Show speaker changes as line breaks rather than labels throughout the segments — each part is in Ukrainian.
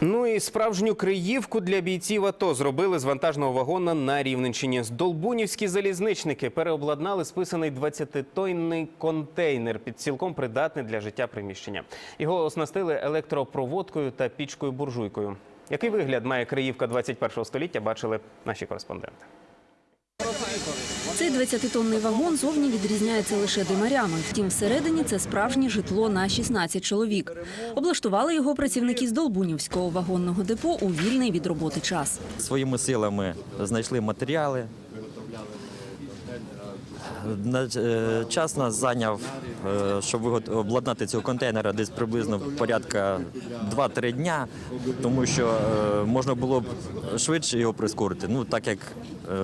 Ну і справжню криївку для бійців АТО зробили з вантажного вагона на Рівненщині. Здолбунівські залізничники переобладнали списаний 20-тонний контейнер під цілком придатне для життя приміщення. Його оснастили електропроводкою та пічкою-буржуйкою. Який вигляд має криївка 21 століття, бачили наші кореспонденти.
Цей 20-тонний вагон зовні відрізняється лише димарями. Втім, всередині це справжнє житло на 16 чоловік. Облаштували його працівники з Долбунівського вагонного депо у вільний від роботи час.
Своїми силами знайшли матеріали. Е, Час нас зайняв, е, щоб обладнати цього контейнера десь приблизно порядка 2-3 дня, тому що е, можна було б швидше його прискорити. Ну, так як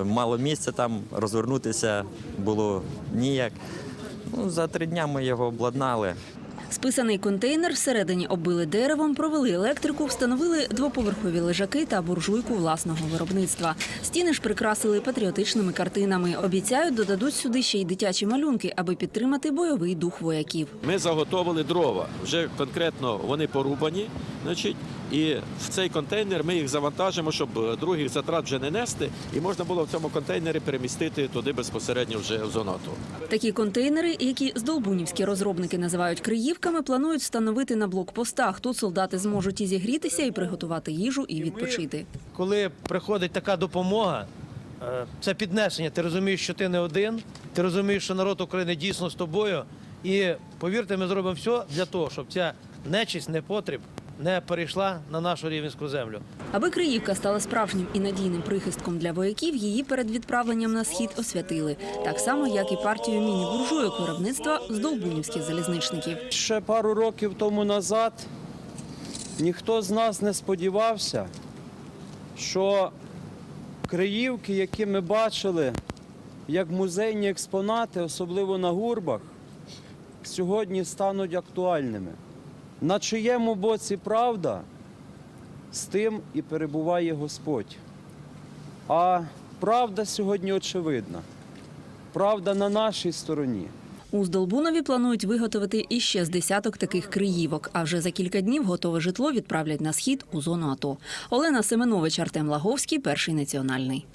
мало місця там, розвернутися було ніяк. Ну, за три дня ми його обладнали.
Списаний контейнер всередині оббили деревом, провели електрику, встановили двоповерхові лежаки та буржуйку власного виробництва. Стіни ж прикрасили патріотичними картинами. Обіцяють, додадуть сюди ще й дитячі малюнки, аби підтримати бойовий дух вояків.
Ми заготовили дрова. Вже конкретно вони порубані. Значить, і в цей контейнер ми їх завантажимо, щоб е, других затрат вже не нести, і можна було в цьому контейнері перемістити туди безпосередньо вже в зону АТО.
Такі контейнери, які здолбунівські розробники називають криївками, планують встановити на блокпостах. Тут солдати зможуть і зігрітися, і приготувати їжу, і відпочити.
коли приходить така допомога, е, це піднесення. Ти розумієш, що ти не один, ти розумієш, що народ України дійсно з тобою. І повірте, ми зробимо все для того, щоб ця нечисть, непотріб не перейшла на нашу рівненську землю.
Аби Криївка стала справжнім і надійним прихистком для вояків, її перед відправленням на схід освятили. Так само, як і партію міні-буржуйок виробництва здолбунівських залізничників.
Ще пару років тому назад ніхто з нас не сподівався, що криївки, які ми бачили як музейні експонати, особливо на гурбах, сьогодні стануть актуальними. На чиєму боці правда, з тим і перебуває Господь. А правда сьогодні очевидна. Правда на нашій стороні.
У Здолбунові планують виготовити іще з десяток таких криївок. А вже за кілька днів готове житло відправлять на схід у зону АТО. Олена Семенович, Артем Лаговський, перший національний.